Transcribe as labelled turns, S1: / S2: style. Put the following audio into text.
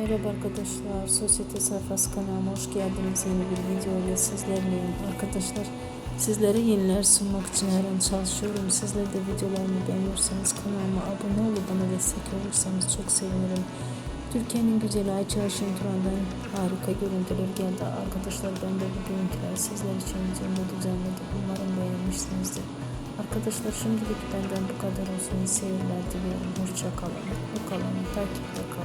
S1: Merhaba arkadaşlar, Sosyete Sayfası kanalıma hoş geldiniz. Yeni bir video ile sizlerleyim. Arkadaşlar, sizlere yeniler sunmak için her an çalışıyorum. Sizler de videolarımı beğeniyorsanız kanalıma abone olup bana destek olursanız çok sevinirim. Türkiye'nin güzeli Ayça Aşın Turan'dan harika görüntüler geldi. Arkadaşlar ben de bu görüntüleri sizler için videomda düzenledim. Umarım beğenmişsinizdir. Arkadaşlar şimdilik benden bu kadar olsun. Seyirler diliyorum. Hoşça kalın. Bu kalın. Takipte kalın.